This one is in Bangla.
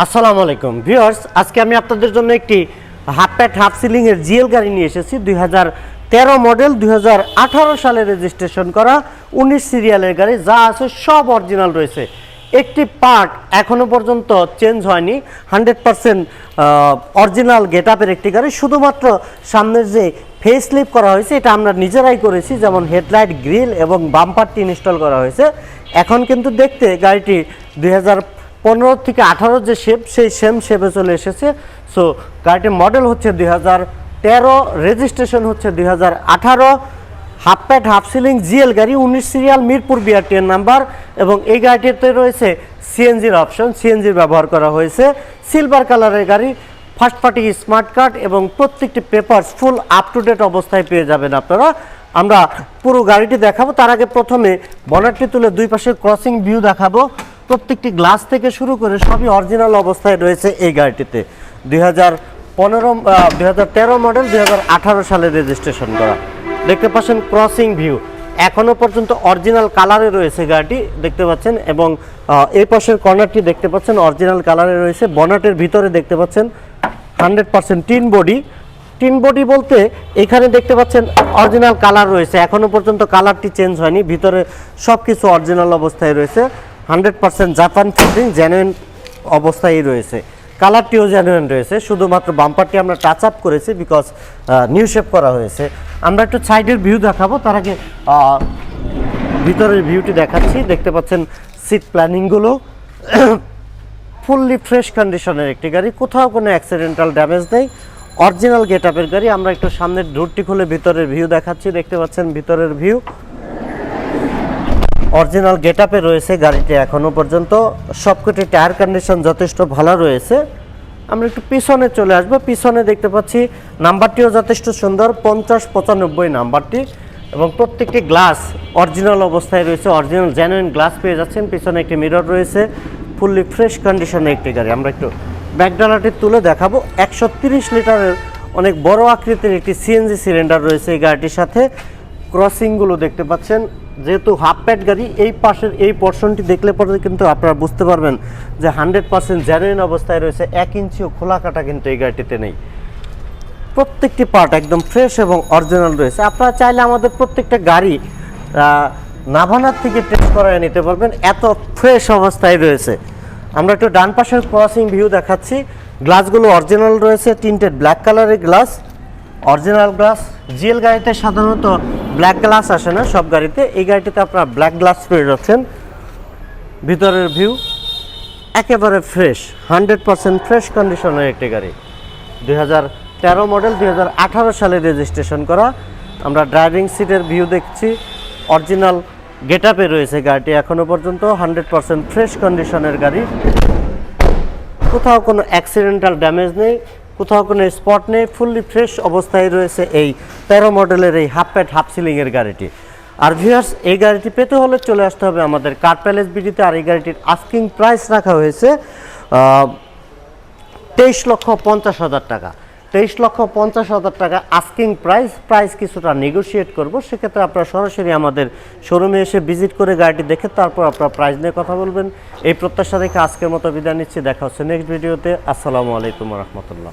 আসসালামু আলাইকুম। ভিউয়ার্স, আজকে আমি আপনাদের জন্য একটি হাফ প্যাট হাফ সিলিং এর জিএল গাড়ি নিয়ে এসেছি। দুই তেরো মডেল দুই হাজার আঠারো সালে রেজিস্ট্রেশন করা উনিশ সিরিয়ালের গাড়ি, যা আছে সব অরিজিনাল রয়েছে। একটি পার্ট এখনও পর্যন্ত চেঞ্জ হয়নি। হান্ড্রেড পার্সেন্ট অরিজিনাল গেট আপের একটি গাড়ি। শুধুমাত্র সামনের যে ফেস লিপ করা হয়েছে, এটা আমরা নিজেরাই করেছি। যেমন হেডলাইট, গ্রিল এবং বাম্পারটি ইনস্টল করা হয়েছে। এখন কিন্তু দেখতে গাড়িটি দুই হাজার পনেরো থেকে আঠারো যে শেপ সেই সেম শেপে চলে এসেছে। সো গাড়িটির মডেল হচ্ছে দুই তেরো রেজিস্ট্রেশন হচ্ছে দুই আঠারো। Half pat half ceiling GL গাড়ি, উনিশ সিরিয়াল মিরপুর বিআরটিএর নাম্বার এবং এই গাড়িটিতে রয়েছে সিএনজির অপশন সিএনজির ব্যবহার করা হয়েছে। সিলভার কালারের গাড়ি ফার্স্ট পার্টি স্মার্ট কার্ড এবং প্রত্যেকটি papers full up to date অবস্থায় পেয়ে যাবেন আপনারা। আমরা পুরো গাড়িটি দেখাবো। তার আগে প্রথমে বনারটি তুলে দুই পাশে ক্রসিং ভিউ দেখাবো। প্রত্যেকটি গ্লাস থেকে শুরু করে সবই অরিজিনাল অবস্থায় রয়েছে এই গাড়িটিতে। দুই হাজার পনেরো দুই হাজার তেরো মডেল দুই হাজার আঠারো সালে রেজিস্ট্রেশন করা। দেখতে পাচ্ছেন ক্রসিং ভিউ এখনও পর্যন্ত অরিজিনাল কালারে রয়েছে গাড়িটি, দেখতে পাচ্ছেন, এবং এই পাশের কর্নারটি দেখতে পাচ্ছেন অরিজিনাল কালারে রয়েছে। বনাটের ভিতরে দেখতে পাচ্ছেন hundred percent tin body tin body বলতে এখানে দেখতে পাচ্ছেন অরিজিনাল কালার রয়েছে। এখনও পর্যন্ত কালারটি চেঞ্জ হয়নি। ভিতরে সব কিছু অরিজিনাল অবস্থায় রয়েছে। Hundred percent Japan fitting genuine অবস্থায় রয়েছে। কালারটিও জেনুইন রয়েছে, শুধুমাত্র বাম্পারটি আমরা টাচ আপ করেছি বিকজ নিউ শেপ করা হয়েছে। আমরা একটু সাইডের ভিউ দেখাবো, তার আগে ভিতরের ভিউটি দেখাচ্ছি। দেখতে পাচ্ছেন সিট প্ল্যানিংগুলো ফুললি ফ্রেশ কন্ডিশনের একটি গাড়ি, কোথাও কোনো অ্যাক্সিডেন্টাল ড্যামেজ নেই। অরিজিনাল গেট আপের গাড়ি, আমরা একটু সামনের ডোরটি খুলে ভিতরের ভিউ দেখাচ্ছি। দেখতে পাচ্ছেন ভিতরের ভিউ অরিজিনাল গেট আপে রয়েছে গাড়িটি এখনও পর্যন্ত। সবকটি টায়ার কন্ডিশন যথেষ্ট ভালো রয়েছে। আমরা একটু পিছনে চলে আসব। পিছনে দেখতে পাচ্ছি নাম্বারটিও যথেষ্ট সুন্দর, পঞ্চাশ পঁচানব্বই নাম্বারটি এবং প্রত্যেকটি গ্লাস অরিজিনাল অবস্থায় রয়েছে, অরিজিনাল জেনুইন গ্লাস পেয়ে যাচ্ছেন। পিছনে একটি মিরর রয়েছে ফুললি ফ্রেশ কন্ডিশনে একটি গাড়ি। আমরা একটু ব্যাকডালাটি তুলে দেখাবো। একশো লিটারের অনেক বড় আকৃতির একটি সিএনজি সিলিন্ডার রয়েছে এই গাড়িটির সাথে। ক্রসিংগুলো দেখতে পাচ্ছেন। যেহেতু হাফ প্যাড গাড়ি, এই পাশের এই পোর্শনটি দেখলে পরে কিন্তু আপনারা বুঝতে পারবেন যে হান্ড্রেড পার্সেন্ট জেনুইন অবস্থায় রয়েছে, এক ইঞ্চিও খোলা কাটা কিন্তু এই গাড়িটিতে নেই। প্রত্যেকটি পার্ট একদম ফ্রেশ এবং অরিজিনাল রয়েছে। আপনারা চাইলে আমাদের প্রত্যেকটা গাড়ি নাভানার থেকে টেস্ট করায় নিতে পারবেন। এত ফ্রেশ অবস্থায় রয়েছে। আমরা একটু ডান পাশের ক্রসিং ভিউ দেখাচ্ছি। গ্লাসগুলো অরিজিনাল রয়েছে তিনটেড ব্ল্যাক কালারের গ্লাস অরিজিনাল গ্লাস। জিএল গাড়িতে সাধারণত ব্ল্যাক গ্লাস আসে না সব গাড়িতে। এই গাড়িটিতে আপনারা ব্ল্যাক গ্লাস পেয়ে যাচ্ছেন। ভিতরের ভিউ একেবারে ফ্রেশ হান্ড্রেড পার্সেন্ট ফ্রেশ কন্ডিশনের একটি গাড়ি। দুই তেরো মডেল দুই হাজার আঠারো সালে রেজিস্ট্রেশন করা। আমরা ড্রাইভিং সিটের ভিউ দেখছি। অরিজিনাল গেট আপে রয়েছে গাড়িটি এখনও পর্যন্ত হান্ড্রেড পার্সেন্ট ফ্রেশ কন্ডিশনের গাড়ি। কোথাও কোনো অ্যাক্সিডেন্টাল ড্যামেজ নেই। কোথাও কোনো স্পট নেই ফুললি ফ্রেশ অবস্থায় রয়েছে এই তেরো মডেলের এই হাফ প্যাট হাফ সিলিংয়ের গাড়িটি। আর ভিউয়ার্স এই গাড়িটি পেতে হলে চলে আসতে হবে আমাদের কার প্যালেস বিডিতে আর এই গাড়িটির আস্কিং প্রাইস রাখা হয়েছে তেইশ লক্ষ পঞ্চাশ হাজার টাকা। তেইশ লক্ষ পঞ্চাশ হাজার টাকা আস্কিং প্রাইস প্রাইস কিছুটা নেগোশিয়েট করব। সেক্ষেত্রে আপনারা সরাসরি আমাদের শোরুমে এসে ভিজিট করে গাড়িটি দেখে তারপর আপনারা প্রাইস নিয়ে কথা বলবেন। এই প্রত্যাশা দেখে আজকের মতো বিদায় নিচ্ছি। দেখা হচ্ছে নেক্সট ভিডিওতে আসসালামু আলাইকুম রহমতুল্লাহ।